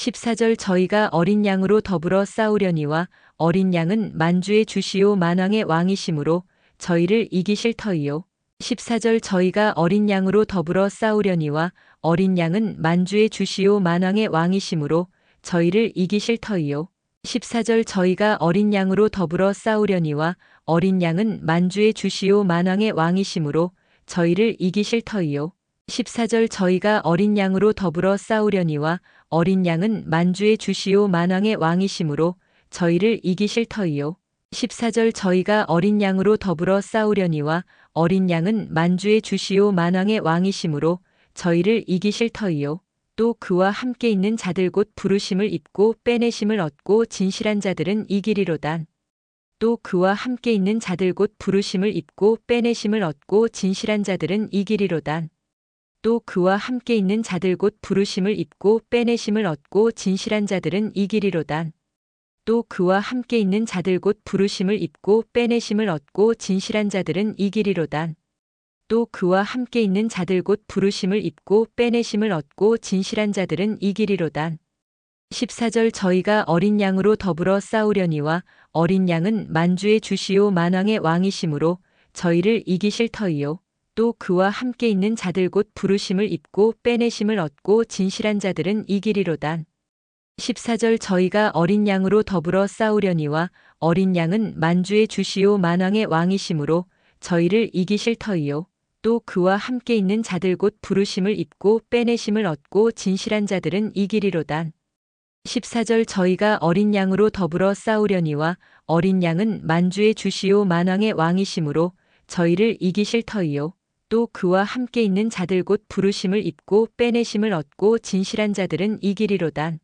14절 저희가 어린 양으로 더불어 싸우려니와 어린 양은 만주의 주시오 만왕의 왕이심으로 저희를 이기실 터이요. 14절 저희가 어린 양으로 더불어 싸우려니와 어린 양은 만주의 주시오 만왕의 왕이심으로 저희를 이기실 터이요. 14절 저희가 어린 양으로 더불어 싸우려니와 어린 양은 만주의 주시오 만왕의 왕이심으로 저희를 이기실 터이요. 14절 저희가 어린 양으로 더불어 싸우려니와 어린 양은 만주의 주시오 만왕의 왕이심으로 저희를 이기실 터이요. 14절 저희가 어린 양으로 더불어 싸우려니와 어린 양은 만주의 주시오 만왕의 왕이심으로 저희를 이기실 터이요. 또 그와 함께 있는 자들 곧 부르심을 입고 빼내심을 얻고 진실한 자들은 이기리로단. 또 그와 함께 있는 자들 곧 부르심을 입고 빼내심을 얻고 진실한 자들은 이기리로단. 또 그와 함께 있는 자들 곧 부르심을 입고 빼내심을 얻고 진실한 자들은 이기리로단. 또 그와 함께 있는 자들 곧 부르심을 입고 빼내심을 얻고 진실한 자들은 이기리로단. 또 그와 함께 있는 자들 곧 부르심을 입고 빼내심을 얻고 진실한 자들은 이기리로단. 14절 저희가 어린 양으로 더불어 싸우려니와 어린 양은 만주의 주시오 만왕의 왕이심으로 저희를 이기실 터이요. 또 그와 함께 있는 자들 곧 부르심을 입고 빼내심을 얻고 진실한 자들은 이기리로단. 14절 저희가 어린 양으로 더불어 싸우려니와 어린 양은 만주의 주시오 만왕의 왕이심으로 저희를 이기실 터이요. 또 그와 함께 있는 자들 곧 부르심을 입고 빼내심을 얻고 진실한 자들은 이기리로단. 14절 저희가 어린 양으로 더불어 싸우려니와 어린 양은 만주의 주시오 만왕의 왕이심으로 저희를 이기실 터이요. 또 그와 함께 있는 자들 곧 부르심을 입고 빼내심을 얻고 진실한 자들은 이기리로단.